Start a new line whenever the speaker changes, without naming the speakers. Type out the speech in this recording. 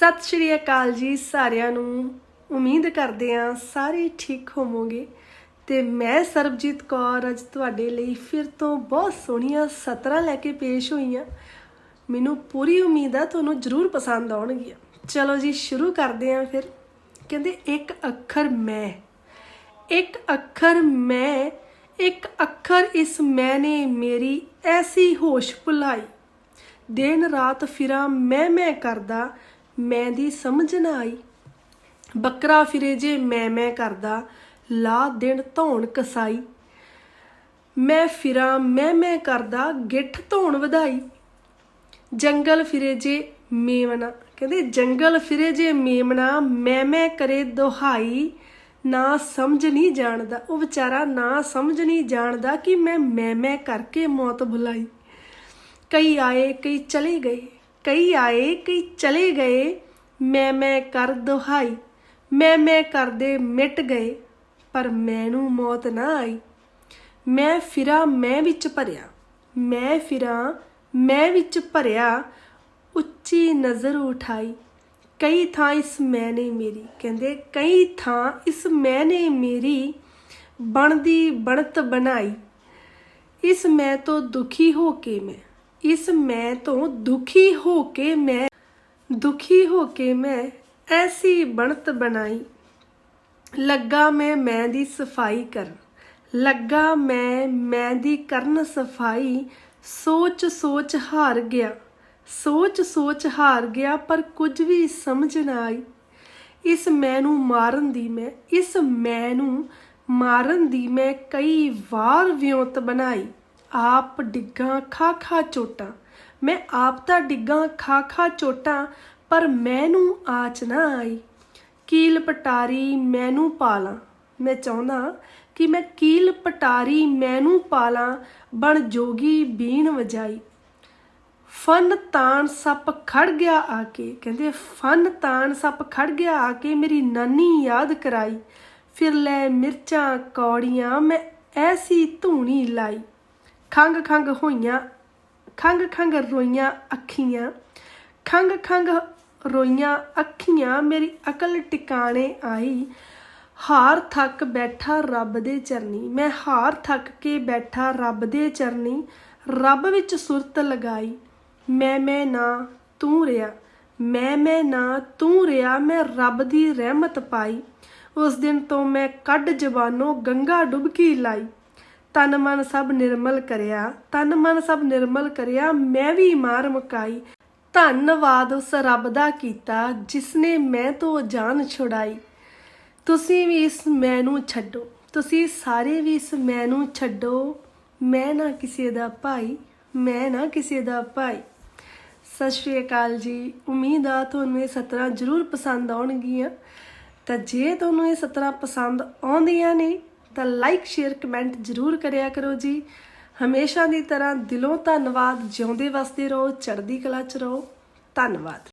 ਸਤਿ ਸ਼੍ਰੀ ਅਕਾਲ ਜੀ ਸਾਰਿਆਂ ਨੂੰ। ਉਮੀਦ ਕਰਦੇ ਹਾਂ ਸਾਰੇ ਠੀਕ ਹੋਵੋਗੇ। ਤੇ ਮੈਂ ਸਰਬਜੀਤ ਕੌਰ ਅੱਜ ਤੁਹਾਡੇ ਲਈ ਫਿਰ ਤੋਂ ਬਹੁਤ ਸੋਹਣੀਆਂ ਸਤਰਾਂ ਲੈ ਕੇ ਪੇਸ਼ ਹੋਈ ਹਾਂ ਮੈਨੂੰ ਪੂਰੀ ਉਮੀਦ ਆ ਤੁਹਾਨੂੰ ਜ਼ਰੂਰ ਪਸੰਦ ਆਉਣਗੀਆਂ। ਚਲੋ ਜੀ ਸ਼ੁਰੂ ਕਰਦੇ ਹਾਂ ਫਿਰ। ਕਹਿੰਦੇ, ਇੱਕ ਅੱਖਰ ਮੈਂ। ਇੱਕ ਅੱਖਰ ਮੈਂ, ਇੱਕ ਅੱਖਰ ਇਸ ਮੈਂ ਨੇ ਮੇਰੀ ਐਸੀ ਹੋਸ਼ ਭੁਲਾਈ। ਦਿਨ ਰਾਤ ਫਿਰਾਂ ਮੈਂ ਮੈਂ ਕਰਦਾ ਮੈਂ ਦੀ ਸਮਝ ਨਾ ਆਈ। ਬੱਕਰਾ ਫਿਰੇ ਜੇ ਮੈਂ ਮੈਂ ਕਰਦਾ ਲਾ ਦਿਨ ਧੌਣ ਕਸਾਈ। ਮੈਂ ਫਿਰਾਂ, ਮੈਂ ਮੈਂ ਕਰਦਾ, ਗਿੱਠ ਧੌਣ ਵਧਾਈ। ਜੰਗਲ ਫਿਰੇ ਜੇ ਮੇਵਨਾ ਕਹਿੰਦੇ ਜੰਗਲ ਫਿਰੇ ਜੇ ਮੇਮਣਾ, ਮੈਂ ਮੈਂ ਕਰੇ ਦੁਹਾਈ। ਨਾ ਸਮਝ ਨਹੀਂ ਜਾਣਦਾ, ਉਹ ਵਿਚਾਰਾ ਨਾ ਸਮਝ ਨਹੀਂ ਜਾਣਦਾ ਕਿ ਮੈਂ ਮੈਂ ਮੈਂ ਕਰਕੇ ਮੌਤ ਭੁਲਾਈ। ਕਈ ਆਏ, ਕਈ ਚਲੇ ਗਏ। ਕਈ ਆਏ ਕਈ ਚਲੇ ਗਏ, ਮੈਂ ਮੈਂ ਕਰ ਦੁਹਾਈ, ਮੈਂ ਮੈਂ ਕਰਦੇ ਮਿਟ ਗਏ, ਪਰ ਮੈਨੂੰ ਮੌਤ ਨਾ ਆਈ। ਮੈਂ ਫਿਰਾਂ, ਮੈਂ ਵਿੱਚ ਭਰਿਆ, ਮੈਂ ਫਿਰਾਂ, ਮੈਂ ਵਿੱਚ ਭਰਿਆ, ਉੱਚੀ ਨਜ਼ਰ ਉਠਾਈ। ਕਈ ਥਾਂ ਇਸ ਮੈਂ ਨੇ ਮੇਰੀ, ਕਹਿੰਦੇ ਕਈ ਥਾਂ ਇਸ ਮੈਂ ਨੇ ਮੇਰੀ, ਬਣਦੀ ਬਣਤ ਬਣਾਈ। ਇਸ ਮੈਂ ਤੋਂ ਦੁਖੀ ਹੋ ਕੇ ਮੈਂ ਇਸ ਮੈਂ ਤੋਂ ਦੁਖੀ ਹੋ ਕੇ ਮੈਂ, ਦੁਖੀ ਹੋ ਕੇ ਮੈਂ ਐਸੀ ਬਣਤ ਬਣਾਈ। ਲੱਗਾ ਮੈਂ ਮੈਂ ਦੀ ਸਫ਼ਾਈ ਕਰਨ, ਲੱਗਾ ਮੈਂ ਮੈਂ ਦੀ ਕਰਨ ਸਫ਼ਾਈ, ਸੋਚ ਸੋਚ ਹਾਰ ਗਿਆ, ਸੋਚ ਸੋਚ ਹਾਰ ਗਿਆ ਪਰ ਕੁਝ ਵੀ ਸਮਝ ਨਾ ਆਈ। ਇਸ ਮੈਂ ਨੂੰ ਮਾਰਨ ਦੀ ਮੈਂ, ਇਸ ਮੈਂ ਨੂੰ ਮਾਰਨ ਦੀ ਮੈਂ ਕਈ ਵਾਰ ਵਿਉਂਤ ਬਣਾਈ। ਆਪ ਡਿੱਗਾ, ਖਾ ਖਾ ਚੋਟਾਂ। ਮੈਂ ਆਪ ਤਾਂ ਡਿੱਗਾ, ਖਾ ਖਾ ਚੋਟਾਂ, ਪਰ ਮੈਨੂੰ ਆਚ ਨਾ ਆਈ। ਕੀਲ ਪਟਾਰੀ ਮੈਨੂੰ ਪਾਲਾਂ। ਮੈਂ ਚਾਹੁੰਦਾ ਕਿ ਮੈਂ ਕੀਲ ਪਟਾਰੀ ਮੈਨੂੰ ਪਾਲਾਂ, ਬਣ ਜੋਗੀ ਬੀਣ ਵਜਾਈ। ਫਨ ਤਾਣ ਸੱਪ ਖੜ ਗਿਆ ਆ ਕੇ ਕਹਿੰਦੇ, ਫਨ ਤਾਣ ਸੱਪ ਖੜ ਗਿਆ ਆ ਕੇ ਮੇਰੀ ਨਾਨੀ ਯਾਦ ਕਰਾਈ। ਫਿਰ ਲੈ ਮਿਰਚਾਂ, ਕੌੜੀਆਂ, ਮੈਂ ਐਸੀ ਧੂਣੀ ਲਾਈ। ਖੰਗ ਖੰਗ ਹੋਈਆਂ ਖੰਗ ਖੰਗ ਰੋਈਆਂ ਅੱਖੀਆਂ ਖੰਗ ਖੰਗ ਰੋਈਆਂ ਅੱਖੀਆਂ ਮੇਰੀ ਅਕਲ ਟਿਕਾਣੇ ਆਈ ਹਾਰ ਥੱਕ ਬੈਠਾ ਰੱਬ ਦੇ ਚਰਨੀ ਮੈਂ ਹਾਰ ਥੱਕ ਕੇ ਬੈਠਾ ਰੱਬ ਦੇ ਚਰਨੀ ਰੱਬ ਵਿੱਚ ਸੁਰਤ ਲਗਾਈ ਮੈਂ ਮੈਂ ਨਾ ਤੂੰ ਰਿਆ ਮੈਂ ਮੈਂ ਨਾ ਤੂੰ ਰਿਆ ਮੈਂ ਰੱਬ ਦੀ ਰਹਿਮਤ ਪਾਈ ਉਸ ਦਿਨ ਤੋਂ ਮੈਂ ਕੱਢ ਜ਼ਬਾਨੋਂ ਗੰਗਾ ਡੁਬਕੀ ਲਾਈ ਤਨ ਮਨ ਸਭ ਨਿਰਮਲ ਕਰਿਆ, ਤਨ ਮਨ ਸਭ ਨਿਰਮਲ ਕਰਿਆ, ਮੈਂ ਵੀ ਮਾਰ ਮੁਕਾਈ। ਧੰਨਵਾਦ ਉਸ ਰੱਬ ਦਾ ਕੀਤਾ ਜਿਸ ਨੇ ਮੈਂ ਤੋਂ ਜਾਨ ਛੁਡਾਈ। ਤੁਸੀਂ ਵੀ ਇਸ ਮੈਂ ਨੂੰ ਛੱਡੋ, ਤੁਸੀਂ ਸਾਰੇ ਵੀ ਇਸ ਮੈਂ ਨੂੰ ਛੱਡੋ। ਮੈਂ ਨਾ ਕਿਸੇ ਦਾ ਭਾਈ, ਮੈਂ ਨਾ ਕਿਸੇ ਦਾ ਭਾਈ। ਸਤਿ ਸ਼੍ਰੀ ਅਕਾਲ ਜੀ, ਉਮੀਦ ਆ ਤੁਹਾਨੂੰ ਇਹ ਸਤਰਾਂ ਜ਼ਰੂਰ ਪਸੰਦ ਆਉਣਗੀਆਂ। ਤਾਂ ਜੇ ਤੁਹਾਨੂੰ ਇਹ ਸਤਰਾਂ ਪਸੰਦ ਆਉਂਦੀਆਂ ਨੇ ਤਾਂ ਲਾਈਕ ਸ਼ੇਅਰ ਕਮੈਂਟ ਜ਼ਰੂਰ ਕਰਿਆ ਕਰੋ ਜੀ। ਹਮੇਸ਼ਾ ਦੀ ਤਰ੍ਹਾਂ ਦਿਲੋਂ ਧੰਨਵਾਦ, ਜਿਉਂਦੇ ਵਸਦੇ ਰਹੋ, ਚੜ੍ਹਦੀ ਕਲਾ ਚ ਰਹੋ। ਧੰਨਵਾਦ।